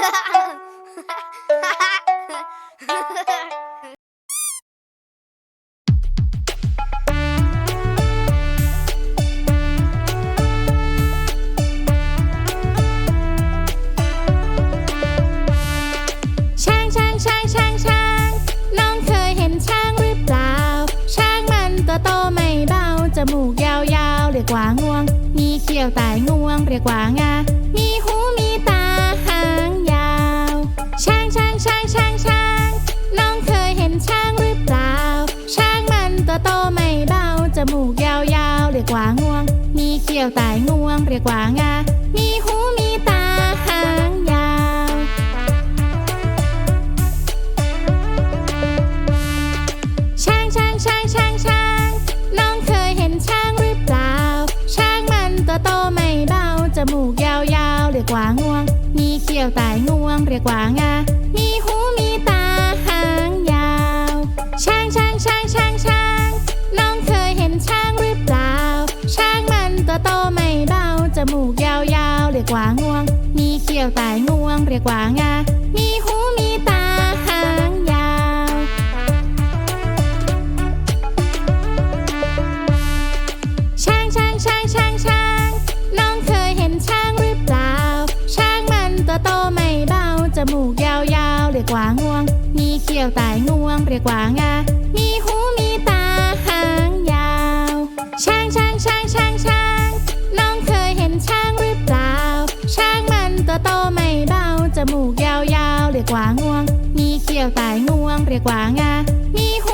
ช้างช้างช้างช้างช้าง น้องเคยเห็นช้างหรือเปล่า ช้างมันตัวโตไม่เบา จมูกยาวๆ เรียกว่างวง มีเขี้ยวไต่งวง เรียกว่างา มีหูมี ยวไต่งวงเรียกว่างา มีหูมีตาหางยาว ช้างช้างช้างช้างช้าง น้องเคยเห็นช้างหรือเปล่า ช้างมันตัวโตไม่เบา จมูกยาวๆเรียกว่างวง มีเขี้ยวไต่งวงเรียกว่างา มีหู มูกยาวๆ เรียกว่างวง มีเขี้ยวไต่งวง เรียกว่างา มีหูมีตาหางยาว ช้างช้างช้างช้างช้าง น้องเคยเห็นช้างหรือเปล่า ช้างมันตัวโตไม่เบา จมูกยาวๆ เรียกว่างวง มีเขี้ยวไต่งวง เรียกว่างา มีหูมีตาหางยาว ช้างช้าง ยวตายง่วงเรียกว่างามีห